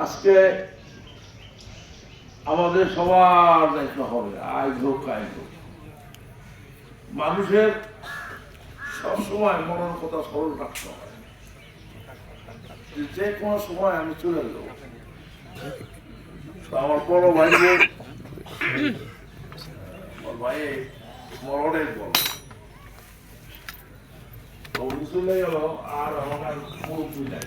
আজকে আমাদের সবার দায়িত্ব হবে, আয় হোক আয় হোক। মানুষের সবসময় মনের কথা স্মরণ রাখতে হয় যে কোনো সময় আমি চলে যাব। আমার বড় ভাই ভাই মরণের তো চলে আর আমার মুরব্বী নাই।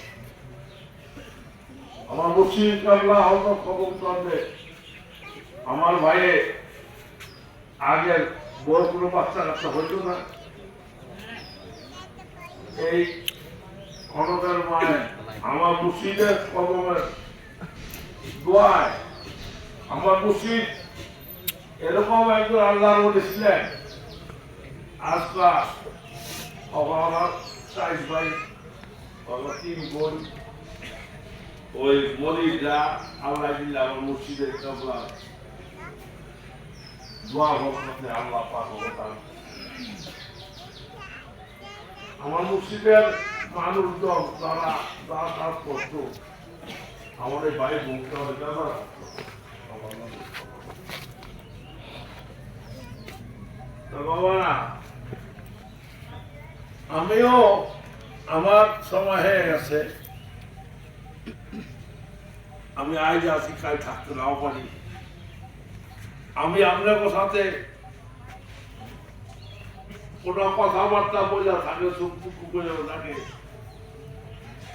আমার মসজিদ কাল্লা হয়তো খবর কান্দে আমার ভাইয়ে আগের বড় কোনো বাচ্চা কাচ্চা হইতো না। এই খনকের মায় আমার মসজিদের কদমের দোয়ায় আমার মসজিদ এরকম একজন আল্লাহর বলে ছিলেন। আজকা আমার সাইজ ভাই তিন বোন ওই মরিদরা আল্লাহ দিল্লা আমার মসজিদের কাবলা দোয়া ভক্তি আল্লাহ আমার মসজিদের মানুষজন তারা তারা কাজ করতো আমার এই ভাই বোনটা হয়ে যাবে বাবা আমিও আমার সময় হয়ে গেছে। আমি আজ আছি কাল থাকতে নাও পারি। আমি আপনাদের সাথে কোনো কথাবার্তা বলে থাকে চুপ চুপ করে থাকে।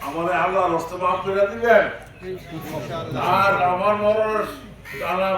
আমার আল্লাহ রস্তে মাফ করে দিবেন। আর আমার মরণ তারা